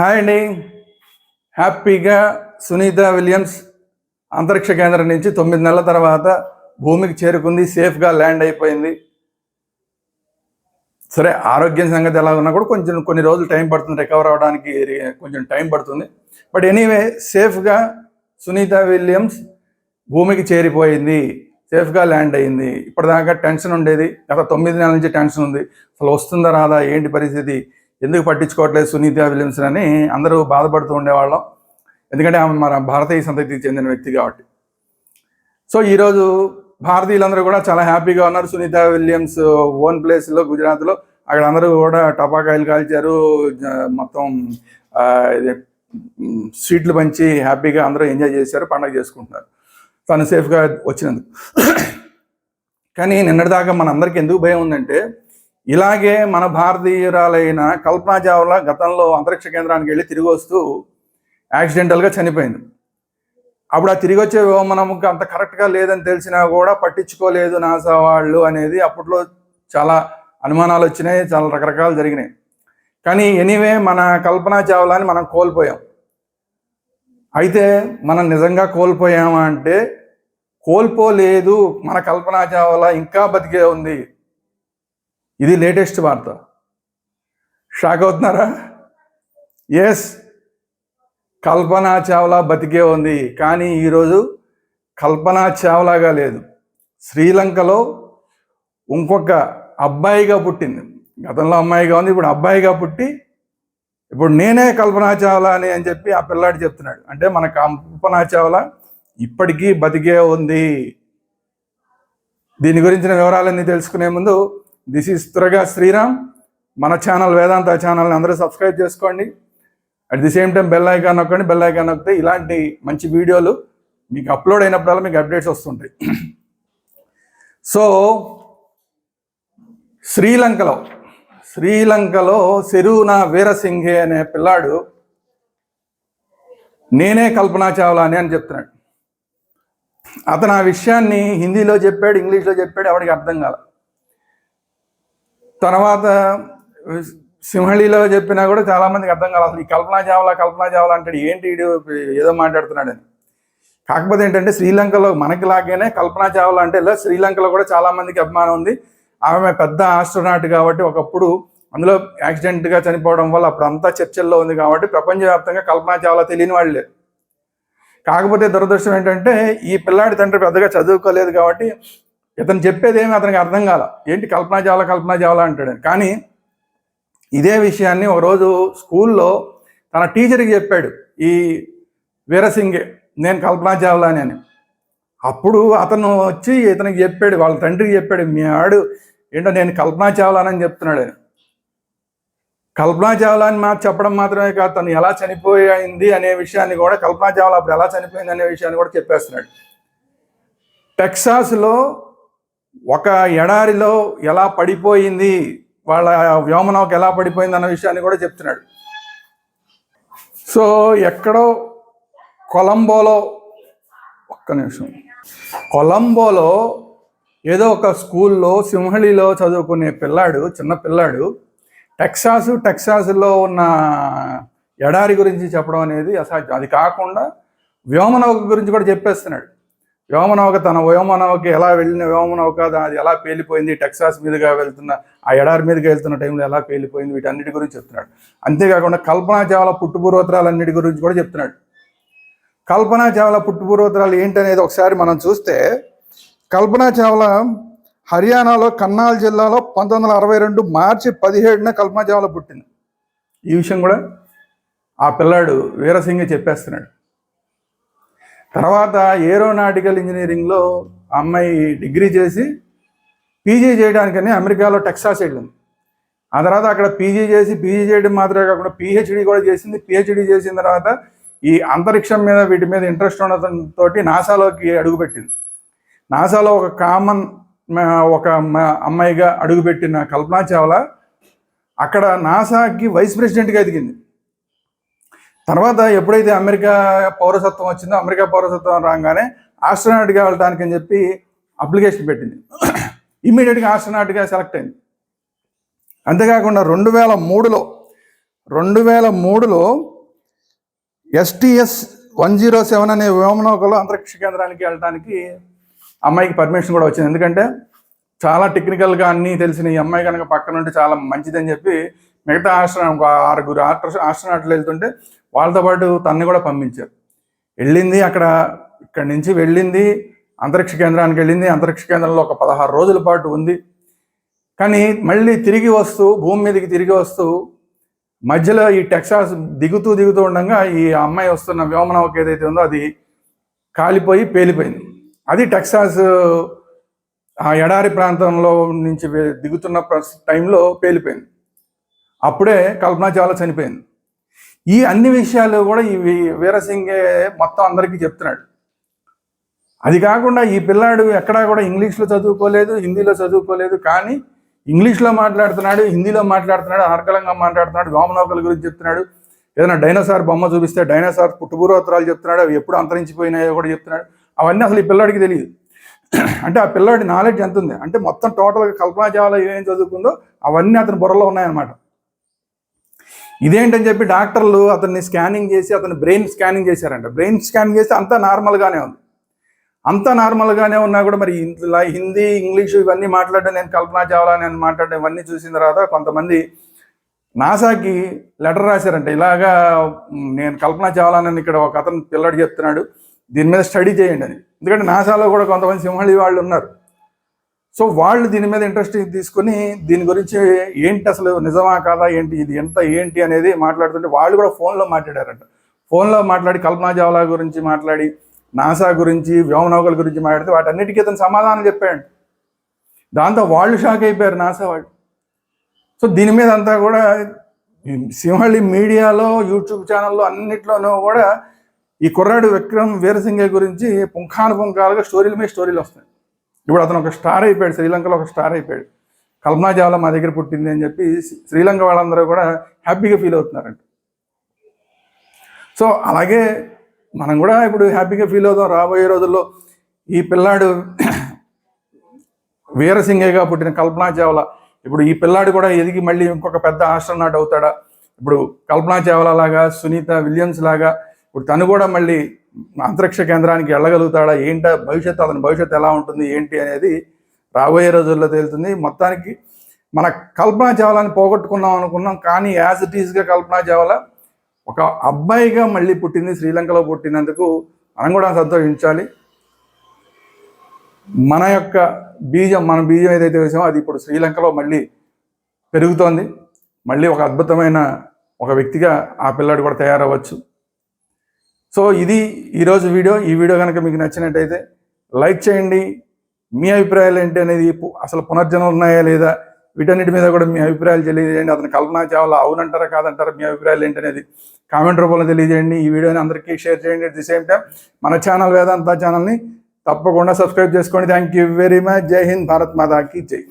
Hi అండి. హ్యాపీగా Sunitha Williams అంతరిక్ష కేంద్రం నుంచి తొమ్మిది నెలల తర్వాత భూమికి చేరుకుంది సేఫ్గా ల్యాండ్ అయిపోయింది. సరే ఆరోగ్యం సంగతి ఎలా ఉన్నా కూడా కొంచెం కొన్ని రోజులు టైం పడుతుంది రికవర్ అవ్వడానికి కొంచెం టైం పడుతుంది. బట్ ఎనీవే సేఫ్గా సునీత విలియమ్స్ భూమికి చేరిపోయింది సేఫ్గా ల్యాండ్ అయింది. ఇప్పటిదాకా టెన్షన్ ఉండేది గత తొమ్మిది నెలల నుంచి టెన్షన్ ఉంది. అసలు వస్తుందా రాదా ఏంటి పరిస్థితి? ఎందుకు పట్టించుకోవట్లేదు సునీత విలియమ్స్ అని అందరూ బాధపడుతూ ఉండేవాళ్ళం. ఎందుకంటే ఆమె మన భారతీయ సంతతికి చెందిన వ్యక్తి కాబట్టి. సో ఈరోజు భారతీయులందరూ కూడా చాలా హ్యాపీగా ఉన్నారు. సునీత విలియమ్స్ ఓన్ ప్లేస్లో గుజరాత్లో. అక్కడ అందరూ కూడా టపాకాయలు కాల్చారు. మొత్తం ఇది, స్వీట్లు పంచి హ్యాపీగా అందరూ ఎంజాయ్ చేశారు పండగ చేసుకుంటున్నారు. తను సేఫ్గా వచ్చినందుకు. కానీ నిన్నటిదాకా మనందరికీ ఎందుకు భయం ఉందంటే ఇలాగే మన భారతీయురాలైన కల్పనా చావ్లా గతంలో అంతరిక్ష కేంద్రానికి వెళ్ళి తిరిగి వస్తూ యాక్సిడెంటల్గా చనిపోయింది. అప్పుడు ఆ తిరిగి వచ్చే మనకు అంత కరెక్ట్గా లేదని తెలిసినా కూడా పట్టించుకోలేదు నాసా వాళ్ళు అనేది అప్పట్లో చాలా అనుమానాలు వచ్చినాయి చాలా రకరకాలు జరిగినాయి. కానీ ఎనీవే మన కల్పనా చావ్లాని మనం కోల్పోయాం. అయితే మనం నిజంగా కోల్పోయామా అంటే కోల్పోలేదు మన కల్పనా చావ్లా ఇంకా బతికే ఉంది. ఇది లేటెస్ట్ వార్త. షాక్ అవుతున్నారా? ఎస్ కల్పనా చావ్లా బతికే ఉంది కానీ ఈరోజు కల్పనా చావ్లాగా లేదు. శ్రీలంకలో ఇంకొక అబ్బాయిగా పుట్టింది. గతంలో అమ్మాయిగా ఉంది ఇప్పుడు అబ్బాయిగా పుట్టి ఇప్పుడు నేనే కల్పనా చావ్లా అని అని చెప్పి ఆ పిల్లాడు చెప్తున్నాడు. అంటే మన కల్పనా చావ్లా ఇప్పటికీ బతికే ఉంది. దీని గురించిన వివరాలన్నీ తెలుసుకునే ముందు దిస్ ఈస్ త్వరగా శ్రీరామ్. మన ఛానల్ వేదాంత ఛానల్ని అందరూ సబ్స్క్రైబ్ చేసుకోండి. At the same time bell icon నొక్కండి బెల్ ఐకాన్ నొక్కితే ఇలాంటి మంచి వీడియోలు మీకు అప్లోడ్ అయినప్పుడల్లా మీకు అప్డేట్స్ వస్తుంటాయి. సో శ్రీలంకలో శ్రీలంకలో సెరూనా వీరసింఘే అనే పిల్లాడు నేనే కల్పనా చావ్లా అని అని చెప్తున్నాడు. అతను ఆ విషయాన్ని హిందీలో చెప్పాడు ఇంగ్లీష్లో చెప్పాడు ఎవరికి అర్థం కాలేదు తర్వాత సింహళిలో చెప్పినా కూడా చాలామందికి అర్థం కాదు. అసలు ఈ కల్పనా చావ్లా కల్పనా చావ్లా అంటాడు. ఏంటి వీడు ఏదో మాట్లాడుతున్నాడని. కాకపోతే ఏంటంటే శ్రీలంకలో మనకి లాగానే కల్పనా చావ్లా అంటే ఇలా శ్రీలంకలో కూడా చాలామందికి అభిమానం ఉంది. ఆమె పెద్ద ఆస్ట్రోనాట్ కాబట్టి ఒకప్పుడు అందులో యాక్సిడెంట్గా చనిపోవడం వల్ల అప్పుడు అంతా చర్చల్లో ఉంది కాబట్టి ప్రపంచవ్యాప్తంగా కల్పనా చావ్లా తెలియని వాళ్ళు. లేరు కాకపోతే దురదృష్టం ఏంటంటే ఈ పిల్లాడి తండ్రి పెద్దగా చదువుకోలేదు కాబట్టి ఇతను చెప్పేదేమి అతనికి అర్థం కాల. ఏంటి కల్పనా చావ్లా కల్పనా చావ్లా అంటాడు. కానీ ఇదే విషయాన్ని ఒకరోజు స్కూల్లో తన టీచర్కి చెప్పాడు. ఈ వీరసింగే నేను కల్పనా చావ్లాని అని అప్పుడు అతను వచ్చి ఇతనికి చెప్పాడు వాళ్ళ తండ్రికి చెప్పాడు మీ ఆడు ఏంటో నేను కల్పనా చావ్లానని చెప్తున్నాడు. అని కల్పనా చావ్లా అని మాట చెప్పడం మాత్రమే కాదు తను ఎలా చనిపోయింది అనే విషయాన్ని కూడా కల్పనా చావ్లా అప్పుడు ఎలా చనిపోయింది అనే విషయాన్ని కూడా చెప్పేస్తున్నాడు. టెక్సాస్లో ఒక ఎడారిలో ఎలా పడిపోయింది వాళ్ళ వ్యోమనౌక ఎలా పడిపోయింది అన్న విషయాన్ని కూడా చెప్తున్నాడు. సో ఎక్కడో కొలంబోలో ఒక్క నిమిషం. కొలంబోలో ఏదో ఒక స్కూల్లో సింహళిలో చదువుకునే పిల్లాడు చిన్న పిల్లాడు టెక్సాస్ టెక్సాస్లో ఉన్న ఎడారి గురించి చెప్పడం అనేది అసాధ్యం. అది కాకుండా వ్యోమనౌక గురించి కూడా చెప్పేస్తున్నాడు. వ్యోమనౌక తన వ్యోమనౌక ఎలా వెళ్ళిన వ్యోమనౌక అది ఎలా పేలిపోయింది టెక్సాస్ మీదుగా వెళ్తున్న ఆ ఎడారి మీదుగా వెళ్తున్న టైంలో ఎలా పేలిపోయింది వీటన్నిటి గురించి చెప్తున్నాడు. అంతేకాకుండా కల్పనా చావల పుట్టుపూర్వోత్తరాలన్నిటి గురించి కూడా చెప్తున్నాడు. కల్పనా చావల పుట్టుపూర్వోత్తరాలు ఏంటనేది ఒకసారి మనం చూస్తే కల్పనా చావల హర్యానాలో కన్నాల్ జిల్లాలో పంతొమ్మిది వందల అరవై రెండు మార్చి పదిహేడున కల్పనా చావ్లా పుట్టింది. ఈ విషయం కూడా ఆ పిల్లాడు వీరసింగే చెప్పేస్తున్నాడు. తర్వాత ఏరోనాటికల్ ఇంజనీరింగ్లో అమ్మాయి డిగ్రీ చేసి పీజీ చేయడానికని అమెరికాలో టెక్సాస్ వెళ్ళింది. ఆ తర్వాత అక్కడ పీజీ చేసి పీజీ చేయడం మాత్రమే కాకుండా పిహెచ్డి కూడా చేసింది. పిహెచ్డి చేసిన తర్వాత ఈ అంతరిక్షం మీద వీటి మీద ఇంట్రెస్ట్ ఉండటంతో నాసాలోకి అడుగుపెట్టింది. నాసాలో ఒక కామన్ ఒక అమ్మాయిగా అడుగుపెట్టిన కల్పనా చావ్లా అక్కడ నాసాకి వైస్ ప్రెసిడెంట్గా ఎదిగింది. తర్వాత ఎప్పుడైతే అమెరికా పౌరసత్వం వచ్చిందో అమెరికా పౌరసత్వం రాగానే ఆస్ట్రోనాట్గా వెళ్ళడానికి అని చెప్పి అప్లికేషన్ పెట్టింది. ఇమ్మీడియట్గా ఆస్ట్రోనాట్గా సెలెక్ట్ అయింది. అంతేకాకుండా రెండు వేల మూడులో రెండు వేల మూడులో ఎస్టీఎస్ వన్ జీరో సెవెన్ అనే వ్యోమనౌకలో అంతరిక్ష కేంద్రానికి వెళ్ళడానికి అమ్మాయికి పర్మిషన్ కూడా వచ్చింది. ఎందుకంటే చాలా టెక్నికల్గా అన్నీ తెలిసిన ఈ అమ్మాయి కనుక పక్కన ఉంటే చాలా మంచిదని చెప్పి మిగతా ఆస్ట్రోనాట్ ఒక ఆరుగురు ఆస్ట్రో ఆస్ట్రోనాట్లు వెళ్తుంటే వాళ్ళతో పాటు తన్ని కూడా పంపించారు. వెళ్ళింది అక్కడ ఇక్కడి నుంచి వెళ్ళింది అంతరిక్ష కేంద్రానికి వెళ్ళింది. అంతరిక్ష కేంద్రంలో ఒక పదహారు రోజుల పాటు ఉంది. కానీ మళ్ళీ తిరిగి వస్తూ భూమి మీదకి తిరిగి వస్తూ మధ్యలో ఈ టెక్సాస్ దిగుతూ దిగుతూ ఉండగా ఈ అమ్మాయి వస్తున్న వ్యోమనౌక ఏదైతే ఉందో అది కాలిపోయి పేలిపోయింది. అది టెక్సాస్ ఆ ఎడారి ప్రాంతంలో నుంచి దిగుతున్న ప్ర- టైంలో పేలిపోయింది. అప్పుడే కల్పనా చావ్లా చనిపోయింది. ఈ అన్ని విషయాలు కూడా ఈ వీరసింగే మొత్తం అందరికీ చెప్తున్నాడు. అది కాకుండా ఈ పిల్లాడు ఎక్కడా కూడా ఇంగ్లీష్లో చదువుకోలేదు హిందీలో చదువుకోలేదు కానీ ఇంగ్లీష్లో మాట్లాడుతున్నాడు హిందీలో మాట్లాడుతున్నాడు అనర్గళంగా మాట్లాడుతున్నాడు వామనౌకల గురించి చెప్తున్నాడు. ఏదైనా డైనోసార్ బొమ్మ చూపిస్తే డైనోసార్ పుట్టుపూర్వోత్తరాలు చెప్తున్నాడు అవి ఎప్పుడు అంతరించిపోయినాయో కూడా చెప్తున్నాడు. అవన్నీ అసలు ఈ పిల్లాడికి తెలియదు. అంటే ఆ పిల్లాడి నాలెడ్జ్ ఎంత ఉంది అంటే మొత్తం టోటల్గా కల్పనా చావ్లా ఏం చదువుకుందో అవన్నీ అతని బుర్రలో ఉన్నాయన్నమాట. ఇదేంటని చెప్పి డాక్టర్లు అతన్ని స్కానింగ్ చేసి అతని బ్రెయిన్ స్కానింగ్ చేశారంట. బ్రెయిన్ స్కానింగ్ చేస్తే అంతా నార్మల్గానే ఉంది. అంతా నార్మల్గానే ఉన్నా కూడా మరి ఇలా హిందీ ఇంగ్లీషు ఇవన్నీ మాట్లాడడం నేను కల్పనా చావ్లా నేను మాట్లాడడం ఇవన్నీ చూసిన తర్వాత కొంతమంది నాసాకి లెటర్ రాశారంట. ఇలాగా నేను కల్పనా చావ్లానని ఇక్కడ ఒక అతను పిల్లడు చెప్తున్నాడు. దీని మీద స్టడీ చేయండి అని. ఎందుకంటే నాసాలో కూడా కొంతమంది సింహళి వాళ్ళు ఉన్నారు. సో వాళ్ళు దీని మీద ఇంట్రెస్ట్ తీసుకుని దీని గురించి ఏంటి అసలు నిజమా కాదా ఏంటి ఇది ఎంత ఏంటి అనేది మాట్లాడుతుంటే వాళ్ళు కూడా ఫోన్లో మాట్లాడారంట. ఫోన్లో మాట్లాడి కల్పనా చావ్లా గురించి మాట్లాడి నాసా గురించి వ్యోమనౌకల గురించి మాట్లాడితే వాటన్నిటికీ అతను సమాధానం చెప్పాడు దాంతో వాళ్ళు షాక్ అయిపోయారు నాసా వాళ్ళు. సో దీని మీద అంతా కూడా సింహళి మీడియాలో యూట్యూబ్ ఛానల్లో అన్నిట్లోనూ కూడా ఈ కుర్రాడు విక్రమ్ వీరసింగే గురించి పుంఖాను పుంఖాలుగా స్టోరీల మీద స్టోరీలు వస్తాయి ఇప్పుడు అతను ఒక స్టార్ అయిపోయాడు శ్రీలంకలో ఒక స్టార్ అయిపోయాడు. కల్పనా చావ్లా మా దగ్గర పుట్టింది అని చెప్పి శ్రీలంక వాళ్ళందరూ కూడా హ్యాపీగా ఫీల్ అవుతున్నారంట. సో అలాగే మనం కూడా ఇప్పుడు హ్యాపీగా ఫీల్ అవుతాం రాబోయే రోజుల్లో ఈ పిల్లాడు వీరసింగేగా పుట్టిన కల్పనా చావ్లా ఇప్పుడు ఈ పిల్లాడు కూడా ఎదిగి మళ్ళీ ఇంకొక పెద్ద ఆస్ట్రనాట్ అవుతాడా? ఇప్పుడు కల్పనా చావ్లా లాగా సునీత విలియమ్స్ లాగా ఇప్పుడు తను కూడా మళ్ళీ అంతరిక్ష కేంద్రానికి వెళ్ళగలుగుతాడా? ఏంట భవిష్యత్తు? అతని భవిష్యత్తు ఎలా ఉంటుంది? ఏంటి అనేది రాబోయే రోజుల్లో తేలుతుంది మొత్తానికి మన కల్పనా చావాలని పోగొట్టుకున్నాం అనుకున్నాం. కానీ యాజ్ ఇట్ ఈస్గా కల్పనా చావాల ఒక అబ్బాయిగా మళ్ళీ పుట్టింది. శ్రీలంకలో పుట్టినందుకు మనం కూడా సంతోషించాలి. మన యొక్క బీజం మన బీజం ఏదైతే వేసామో అది ఇప్పుడు శ్రీలంకలో మళ్ళీ పెరుగుతోంది. మళ్ళీ ఒక అద్భుతమైన ఒక వ్యక్తిగా ఆ పిల్లాడు కూడా తయారవ్వచ్చు. సో ఇది ఈరోజు వీడియో. ఈ వీడియో కనుక మీకు నచ్చినట్టయితే లైక్ చేయండి. మీ అభిప్రాయాలు ఏంటి అనేది అసలు పునర్జనం ఉన్నాయా లేదా? వీటన్నిటి మీద కూడా మీ అభిప్రాయాలు తెలియజేయండి. అతను కల్పనా చావ్లా అవునంటారా? కాదంటారా? మీ అభిప్రాయాలు ఏంటి అనేది కామెంట్ రూపంలో తెలియజేయండి. ఈ వీడియోని అందరికీ షేర్ చేయండి. అట్ ది సేమ్ టైం మన ఛానల్ వేదాంత ఛానల్ని తప్పకుండా సబ్స్క్రైబ్ చేసుకోండి. థ్యాంక్ యూ వెరీ మచ్ జై హింద్ భారత్ మాతాకి జై